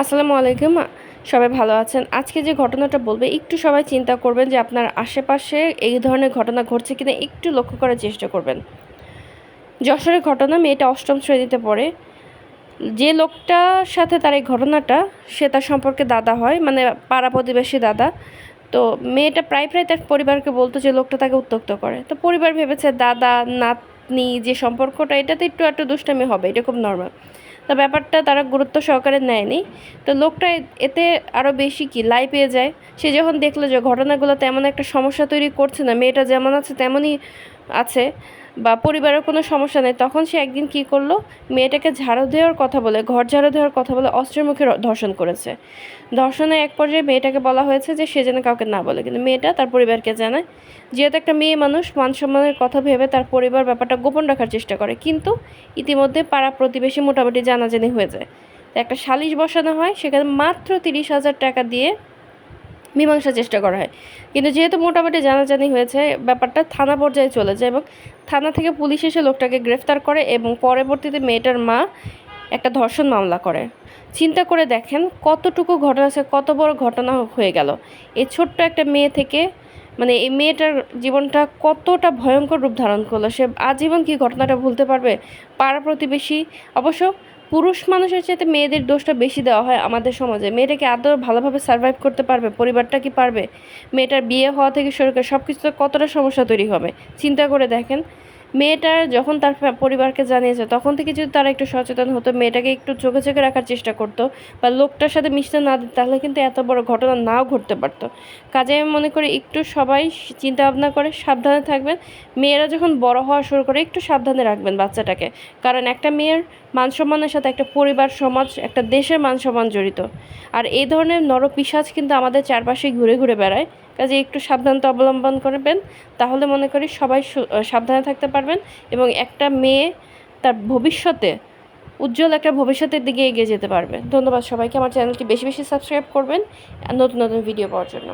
আসসালামু আলাইকুম, সবাই ভালো আছেন? আজকে যে ঘটনাটা বলবে, একটু সবাই চিন্তা করবেন যে আপনার আশেপাশে এই ধরনের ঘটনা ঘটছে কিনা, একটু লক্ষ্য করার চেষ্টা করবেন। যশোরের ঘটনা, মেয়েটা অষ্টম শ্রেণীতে পড়ে। যে লোকটার সাথে তার এই ঘটনাটা, সে তার সম্পর্কে দাদা হয় মানে পাড়া প্রতিবেশী দাদা। তো মেয়েটা প্রায় প্রায় তার পরিবারকে বলতো যে লোকটা তাকে উত্তক্ত করে। তো পরিবার ভেবেছে দাদা, নাতনি, যে সম্পর্কটা, এটাতে একটু একটু দুষ্টামি হবে এটা খুব নর্মাল তো ব্যাপারটা তারা গুরুত্ব সহকারে নেয়নি। তো লোকটা এতে আরও বেশি কি, লাই পেয়ে যায়। সে যখন দেখল যে ঘটনাগুলো তেমন একটা সমস্যা তৈরি করছে না, মেয়েটা যেমন আছে তেমনই আছে বা পরিবারের কোনো সমস্যা নেই, তখন সে একদিন কি করল? মেয়েটাকে ঝাড়ু দেওয়ার কথা বলে, ঘর ঝাড়ু দেওয়ার কথা বলে অস্ত্রের মুখে ধর্ষণ করেছে। ধর্ষণের এক পর্যায়ে মেয়েটাকে বলা হয়েছে যে সে যেন কাউকে না বলে। কিন্তু মেয়েটা তার পরিবারকে জানায়, যেহেতু একটা মেয়ে মানুষ, মান সম্মানের কথা ভেবে তার পরিবার ব্যাপারটা গোপন রাখার চেষ্টা করে। কিন্তু ইতিমধ্যে পাড়া প্রতিবেশী মোটামুটি জানাজানি হয়ে যায়। একটা সালিশ বসানো হয়, সেখানে মাত্র তিরিশ হাজার টাকা দিয়ে মীমাংসার চেষ্টা করা হয়। কিন্তু যেহেতু মোটামুটি জানাজানি হয়েছে, ব্যাপারটা থানা পর্যায়ে চলে যায় এবং থানা থেকে পুলিশ এসে লোকটাকে গ্রেফতার করে এবং পরবর্তীতে মেয়েটার মা একটা ধর্ষণ মামলা করে। চিন্তা করে দেখেন কতটুকু ঘটনা আছে, কত বড় ঘটনা হয়ে গেল। এই ছোট্ট একটা মেয়ে থেকে মানে এই মেয়েটার জীবনটা কতটা ভয়ঙ্কর রূপ ধারণ করল, সে আজীবন কি ঘটনাটা ভুলতে পারবে? পাড়া প্রতিবেশী, অবশ্য পুরুষ মানুষের চাইতে মেয়েদের দোষটা বেশি দেওয়া হয় আমাদের সমাজে। মেয়েটাকে আদৌ ভালোভাবে সার্ভাইভ করতে পারবে? পরিবারটা কি পারবে? মেয়েটার বিয়ে হওয়া থেকে সরকার করে সব কিছুতে কতটা সমস্যা তৈরি হবে? চিন্তা করে দেখেন। মেয়েটার যখন তার পরিবারকে জানিয়েছে, তখন থেকে যদি তারা একটু সচেতন হতো, মেয়েটাকে একটু চোখে চোখে রাখার চেষ্টা করতো বা লোকটার সাথে মিশতে না দিত, তাহলে কিন্তু এত বড় ঘটনা নাও ঘটতে পারতো। কাজে আমি মনে করি একটু সবাই চিন্তা ভাবনা করে সাবধানে থাকবেন। মেয়েরা যখন বড় হওয়া শুরু করে, একটু সাবধানে রাখবেন বাচ্চাটাকে। কারণ একটা মেয়ের মান সম্মানের সাথে একটা পরিবার, সমাজ, একটা দেশের মান সম্মান জড়িত। আর এই ধরনের নরপিসাজ কিন্তু আমাদের চারপাশে ঘুরে ঘুরে বেড়ায়। কাজে একটু সাবধানতা অবলম্বন করবেন, তাহলে মনে করি সবাই সাবধানে থাকতে পারবেন এবং একটা মেয়ে তার ভবিষ্যতে, উজ্জ্বল একটা ভবিষ্যতের দিকে এগিয়ে যেতে পারবে। ধন্যবাদ সবাইকে। আমার চ্যানেলটি বেশি বেশি সাবস্ক্রাইব করবেন নতুন নতুন ভিডিও পাওয়ার জন্য।